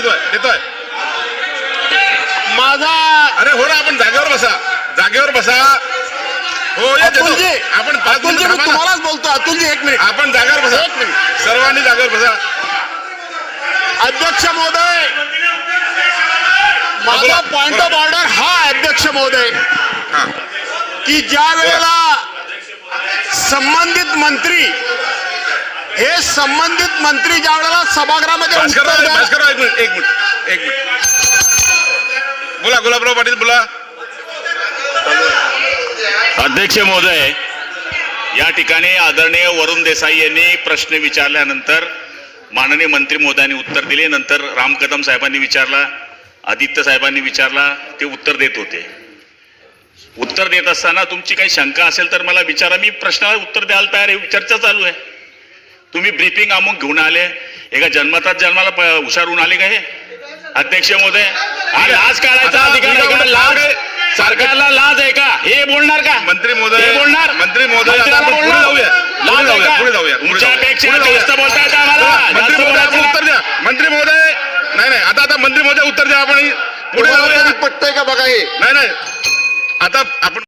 देतोय देतोय. माझा अरे हो ना आपण जागेवर बसा. जागेवर बसा. हो अतुलजी आपण पाच मिनिटं मी थांबा ना. तुम्हालाच बोलतो. अतुलजी एक मिनिट. आपण जागेवर बसा. एक मिनिट. सर्वांनी जागेवर बसा. अध्यक्ष महोदय माझा बोला, पॉइंट बोला. ऑफ ऑर्डर हा आहे, अध्यक्ष महोदय. हा. की ज्या वेळेला संबंधित मंत्री हे संबंधित मंत्री ज्या वेळेला सभागृहामध्ये एक मिनिट एक मिनिट एक मिनिट. बोला गुलाबराव पाटील बोला. अध्यक्ष महोदय या ठिकाणी आदरणीय वरुण देसाई यांनी प्रश्न विचारल्यानंतर माननीय मंत्री महोदयांनी उत्तर दिले. नंतर राम कदम साहेबांनी विचारला आदित्य साहेबांनी विचारला ते उत्तर देत होते. उत्तर देत असताना तुमची काही शंका असेल तर मला विचारा. मी प्रश्नाला उत्तर द्यायला तयार आहे. चर्चा चालू आहे. तुम्ही ब्रीफिंग अमुक घेऊन आले. एका जन्मतात जन्माला हुशार होऊन आले का हे? अध्यक्ष महोदय हा लाज काढायचा अधिकार लाज सरकारला लाज आहे का? हे बोलणार का? मंत्री महोदय हे बोलणार? मंत्री आम्हाला मंत्री जास्त महोदय आपण बोलायचं उत्तर द्या. मंत्री महोदय नाही नाही आता आता मंत्री महोदय उत्तर द्या आपण पुढे पटतंय का बघा हे? नाही नाही. आता आपण